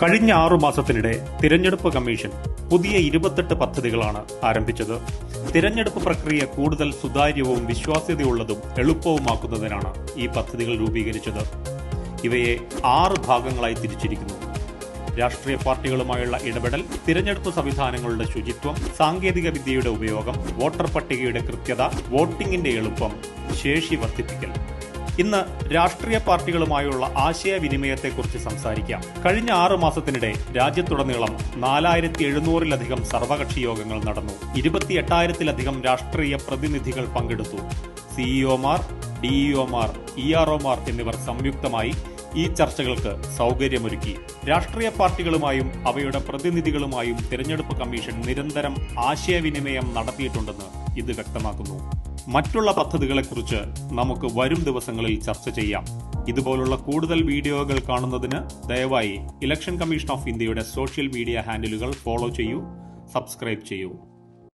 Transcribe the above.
കഴിഞ്ഞ ആറു മാസത്തിനിടെ തിരഞ്ഞെടുപ്പ് കമ്മീഷൻ പുതിയ ഇരുപത്തെട്ട് പദ്ധതികളാണ് ആരംഭിച്ചത്. തിരഞ്ഞെടുപ്പ് പ്രക്രിയ കൂടുതൽ സുതാര്യവും വിശ്വാസ്യതയുള്ളതും എളുപ്പവുമാക്കുന്നതിനാണ് ഈ പദ്ധതികൾ രൂപീകരിച്ചത്. ഇവയെ ആറ് ഭാഗങ്ങളായി തിരിച്ചിരിക്കുന്നു. രാഷ്ട്രീയ പാർട്ടികളുമായുള്ള ഇടപെടൽ തിരഞ്ഞെടുപ്പ് സംവിധാനങ്ങളുടെ ശുചിത്വം സാങ്കേതിക വിദ്യയുടെ ഉപയോഗം വോട്ടർ പട്ടികയുടെ കൃത്യത വോട്ടിംഗിന്റെ എളുപ്പം ശേഷി വർദ്ധിപ്പിക്കൽ. ഇന്ന് രാഷ്ട്രീയ പാർട്ടികളുമായുള്ള ആശയവിനിമയത്തെക്കുറിച്ച് സംസാരിക്കാം. കഴിഞ്ഞ ആറ് മാസത്തിനിടെ രാജ്യത്തുടനീളം നാലായിരത്തി എഴുന്നൂറിലധികം സർവകക്ഷി യോഗങ്ങൾ നടന്നു. ഇരുപത്തി എട്ടായിരത്തിലധികം രാഷ്ട്രീയ പ്രതിനിധികൾ പങ്കെടുത്തു. സിഇഒമാർ ഡിഇഒമാർ ഇ ഇആർഒമാർ എന്നിവർ സംയുക്തമായി ഈ ചർച്ചകൾക്ക് സൗകര്യമൊരുക്കി. രാഷ്ട്രീയ പാർട്ടികളുമായും അവയുടെ പ്രതിനിധികളുമായും തിരഞ്ഞെടുപ്പ് കമ്മീഷൻ നിരന്തരം ആശയവിനിമയം നടത്തിയിട്ടുണ്ടെന്ന് ഇത് വ്യക്തമാക്കുന്നു. മറ്റുള്ള പദ്ധതികളെക്കുറിച്ച് നമുക്ക് വരും ദിവസങ്ങളിൽ ചർച്ച ചെയ്യാം. ഇതുപോലുള്ള കൂടുതൽ വീഡിയോകൾ കാണുന്നതിന് ദയവായി ഇലക്ഷൻ കമ്മീഷൻ ഓഫ് ഇന്ത്യയുടെ സോഷ്യൽ മീഡിയ ഹാൻഡിലുകൾ ഫോളോ ചെയ്യൂ സബ്സ്ക്രൈബ് ചെയ്യൂ.